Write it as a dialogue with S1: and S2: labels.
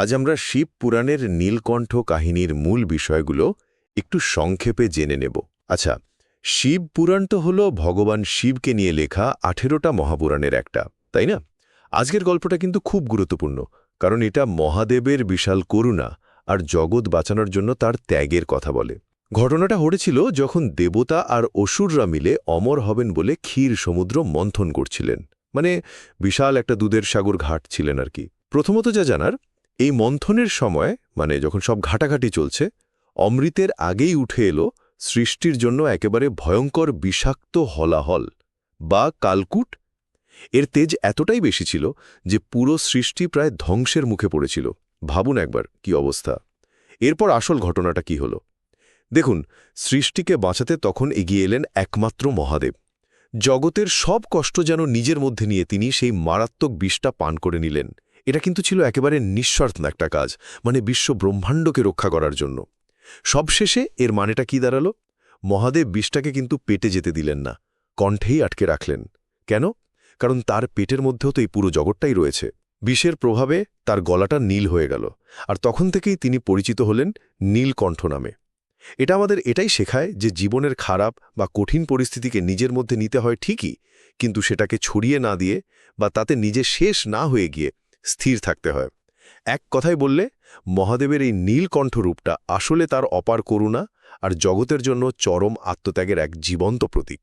S1: আজ আমরা শিব পুরাণের নীলকণ্ঠ কাহিনীর মূল বিষয়গুলো একটু সংক্ষেপে জেনে নেব। আচ্ছা শিব পুরাণ তো হল ভগবান শিবকে নিয়ে লেখা আঠেরোটা মহাপুরাণের একটা, তাই না? আজকের গল্পটা কিন্তু খুব গুরুত্বপূর্ণ, কারণ এটা মহাদেবের বিশাল করুণা আর জগৎ বাঁচানোর জন্য তার ত্যাগের কথা বলে। ঘটনাটা হয়েছিল যখন দেবতা আর অসুররা মিলে অমর হবেন বলে ক্ষীর সমুদ্র মন্থন করছিলেন। মানে বিশাল একটা দুধের সাগর ঘাট ছিলেন আর কি। প্রথমত যা জানার এই মন্থনের সময় মানে যখন সব ঘাটাঘাটি চলছে, অমৃতের আগেই উঠে এলো সৃষ্টির জন্য একেবারে ভয়ঙ্কর বিষাক্ত হলাহল বা কালকুট। এর তেজ এতটাই বেশি ছিল যে পুরো সৃষ্টি প্রায় ধ্বংসের মুখে পড়েছিল। ভাবুন একবার কি অবস্থা। এরপর আসল ঘটনাটা কি হলো? দেখুন, সৃষ্টিকে বাঁচাতে তখন এগিয়ে এলেন একমাত্র মহাদেব। জগতের সব কষ্ট যেন নিজের মধ্যে নিয়ে তিনি সেই মারাত্মক বিষটা পান করে নিলেন। এটা কিন্তু ছিল একেবারে নিঃস্বার্থ একটা কাজ মানে বিশ্ব ব্রহ্মাণ্ডকে রক্ষা করার জন্য। সবশেষে এর মানেটা কি দাঁড়াল? মহাদেব বিষটাকে কিন্তু পেটে যেতে দিলেন না, কণ্ঠেই আটকে রাখলেন। কেন? কারণ তার পেটের মধ্যেও তো এই পুরো জগৎটাই রয়েছে। বিষের প্রভাবে তার গলাটা নীল হয়ে গেল, আর তখন থেকেই তিনি পরিচিত হলেন নীলকণ্ঠ নামে। এটা আমাদের এটাই শেখায় যে জীবনের খারাপ বা কঠিন পরিস্থিতিকে নিজের মধ্যে নিতে হয় ঠিকই, কিন্তু সেটাকে ছড়িয়ে না দিয়ে বা তাতে নিজে শেষ না হয়ে গিয়ে স্থির থাকতে হয়। এক কথায় বললে, মহাদেবের এই নীলকণ্ঠ রূপটা আসলে তার অপার করুণা আর জগতের জন্য চরম আত্মত্যাগের এক জীবন্ত প্রতীক।